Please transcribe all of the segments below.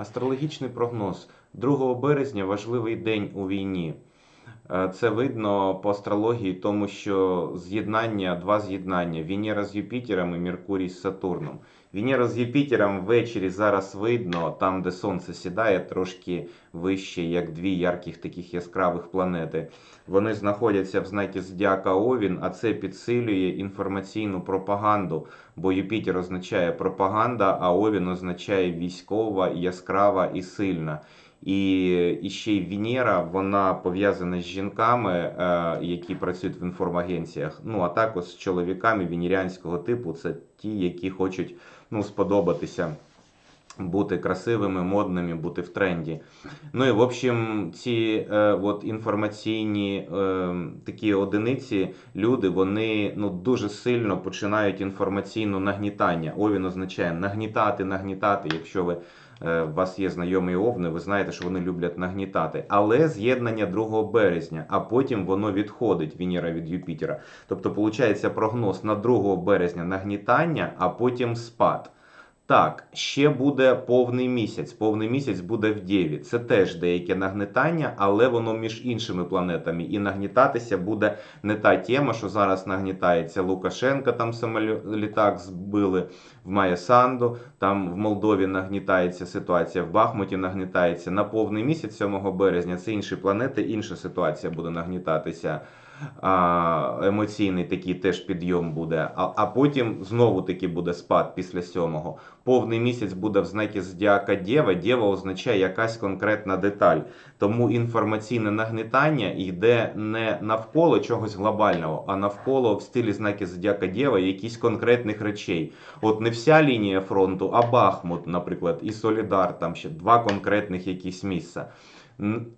Астрологічний прогноз 2 березня важливий день у війні. Е, Це видно по астрології, тому що з'єднання, два з'єднання: Венера з Юпітером і Меркурій з Сатурном. Венера з Юпітером ввечері зараз видно, там, де сонце сідає, трошки вище, як дві ярких таких яскравих планети. Вони знаходяться в знакі Зодіака Овін, а це підсилює інформаційну пропаганду, бо Юпітер означає пропаганда, а Овін означає військова, яскрава і сильна. І, і ще й Венера, вона пов'язана з жінками, е, які працюють в інформагенціях. Ну а також з чоловіками венеріанського типу. Це ті, які хочуть ну, сподобатися, бути красивими, модними, бути в тренді. Ну і в общем, ці е, от інформаційні е, такі одиниці, люди, вони ну дуже сильно починають інформаційне нагнітання. Овін означає нагнітати, нагнітати. Якщо ви е, у вас є знайомі овни, ви знаєте, що вони люблять нагнітати. Але з'єднання 2 березня, а потім воно відходить Венера від Юпітера. Тобто, виходить прогноз на 2 березня нагнітання, а потім спад. Так, ще буде повний місяць. Повний місяць буде в Дєві. Це теж деяке нагнетання, але воно між іншими планетами. І нагнітатися буде не та тема, що зараз нагнітається Лукашенка, там самолітак збили в Майя там в Молдові нагнітається ситуація, в Бахмуті нагнітається. На повний місяць 7 березня це інші планети, інша ситуація буде нагнітатися. Емоційний такий теж підйом буде. А, а потім знову таки буде спад після сьомого. Повний місяць буде в знакі Зодіака Дєва. Дєва означає якась конкретна деталь. Тому інформаційне нагнітання йде не навколо чогось глобального, а навколо в стилі знаки Зодіака Дєва якісь конкретних речей. От не вся лінія фронту, а Бахмут, наприклад, і Солідар, там ще два конкретних якісь місця.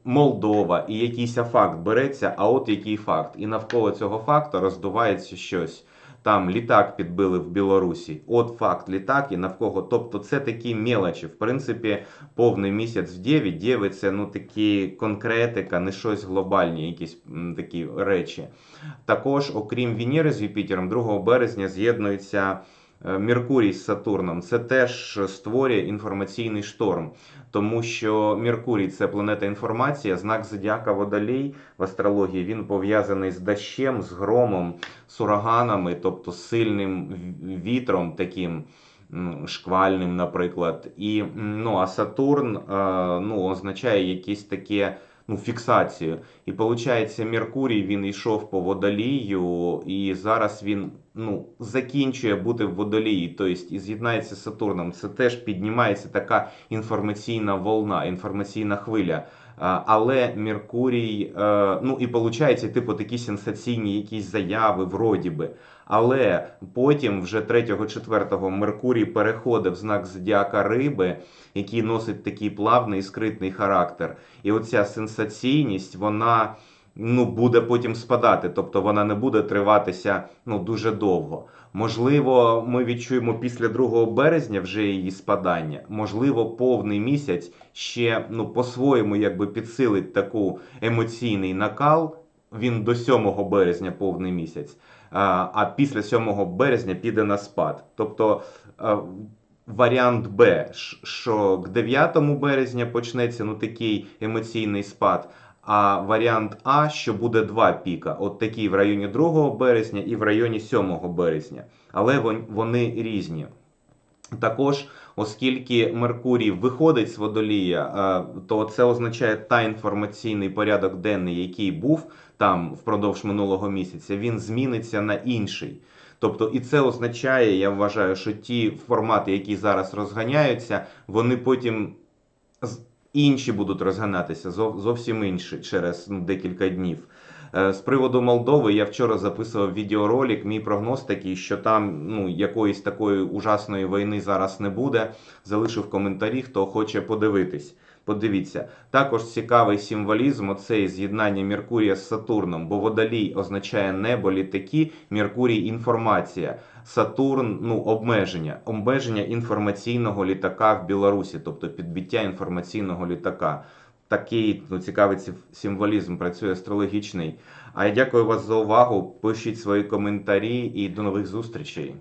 Молдова і якийсь факт береться, а от який факт. І навколо цього факту роздувається щось. Там літак підбили в Білорусі. От факт літак і навколо. Тобто це такі мелочі. В принципі, повний місяць в Дєві. Дєви це ну такі конкретика, не щось глобальні, якісь такі речі. Також, окрім Венери з Юпітером, 2 березня з'єднується. Е, Меркурій з Сатурном це теж створює інформаційний шторм, тому що Меркурій це планета інформація, знак зодіака Водолій в астрології він пов'язаний з дощем, з громом, з ураганами, тобто сильним вітром таким. Шквальним, наприклад, і ну а Сатурн е, ну, означає якісь таке ну, фіксацію. І виходить, Меркурій він йшов по водолію, і зараз він ну, закінчує бути в водолії, тобто і з'єднається з Сатурном. Це теж піднімається така інформаційна волна, інформаційна хвиля. А, Але Меркурій, е, ну і виходить, типу, такі сенсаційні якісь заяви, вроді би. Але потім, вже 3-4 Меркурій переходив в знак зодіака Риби, який носить такий плавний скритний характер. І оця сенсаційність, вона ну, буде потім спадати, тобто вона не буде триватися ну, дуже довго. Можливо, ми відчуємо після 2 березня вже її спадання. Можливо, повний місяць ще ну, по-своєму якби підсилить таку емоційний накал. Він до 7 березня повний місяць, а після 7 березня піде на спад. Тобто варіант Б, що к 9 березня почнеться ну, такий емоційний спад. А варіант А, що буде два піка, от такий в районі 2 березня і в районі 7 березня. Але вони різні. Також, оскільки Меркурій виходить з водолія, то це означає та інформаційний порядок денний, який був там впродовж минулого місяця, він зміниться на інший. Тобто, і це означає, я вважаю, що ті формати, які зараз розганяються, вони потім інші будуть розганятися, зовсім інші через ну, декілька днів. Е, З приводу Молдови я вчора записував відеоролик. Мій прогноз такий, що там ну, якоїсь такої ужасної війни зараз не буде. Залишив коментарі, хто хоче подивитись. Подивіться. Також цікавий символізм оцей з'єднання Меркурія з Сатурном, бо водолій означає небо, літаки, Меркурій інформація. Сатурн ну, обмеження, обмеження інформаційного літака в Білорусі, тобто підбиття інформаційного літака. Такий ну, цікавий символізм працює астрологічний. А я дякую вас за увагу. Пишіть свої коментарі і до нових зустрічей.